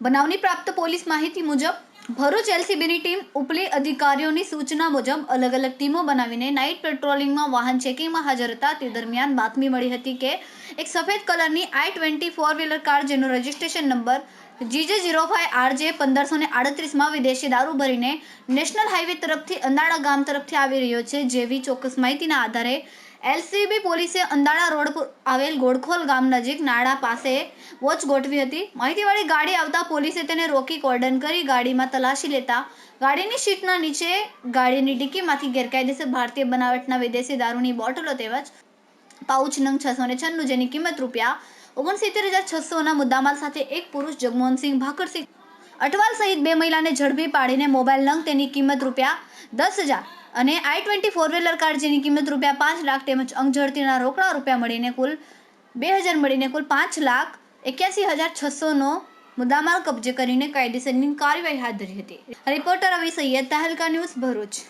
બનાવની પ્રાપ્ત પોલીસ માહિતી મુજબ, ભરૂચ એલસીબીની ટીમ ઉપલી અધિકારીઓની સૂચના મુજબ અલગ અલગ ટીમો બનાવીને નાઇટ પેટ્રોલિંગમાં વાહન ચેકિંગમાં હાજર હતા. તે દરમિયાન બાતમી મળી હતી કે એક સફેદ કલરની i twenty four wheeler car જેનો registration number GJ zero five RJ પંદરસો ને આડત્રીસમાં વિદેશી દારૂ ભરીને નેશનલ હાઈવે તરફથી અંદાડા ગામ તરફથી આવી રહ્યો છે જેવી ચોક્કસ માહિતીના આધારે એલસીબી પોલીસે અંદાડા રોડ પર આવેલ ગોડખોલ ગામ નજીક નાળા પાસે વોચ ગોઠવી હતી. માહિતીવાળી ગાડી આવતા પોલીસે તેને રોકી કોર્ડન કરી ગાડીમાં તલાશી લેતા ગાડીની સીટના નીચે ગાડીની ડિક્કીમાંથી ગેરકાયદેસર ભારતીય બનાવટના વિદેશી દારૂની બોટલો તેમજ પાઉચ નંગ છસો ને છન્નું જેની કિંમત રૂપિયા ઓગણસિત્તેર હજાર છસોના મુદ્દામાલ સાથે એક પુરુષ, જગમોહનસિંહ ભાકરસિંહ. અઠવાલ સહિત બે મહિલાને ઝડપી પાડીને મોબાઈલ નંગ તેની કિંમત રૂપિયા દસ હજાર અને i twenty four wheeler car જેની કિંમત રૂપિયા પાંચ લાખ તેમજ અંગઝડતીના રોકડા રૂપિયા મળીને કુલ બે હજાર મળીને કુલ પાંચ લાખ એક્યાસી હજાર છસોનો મુદ્દામાલ કબજે કરીને કાયદેસરની કાર્યવાહી હાથ ધરી હતી. Reporter Avi Sayed Tehelka news Bharuch.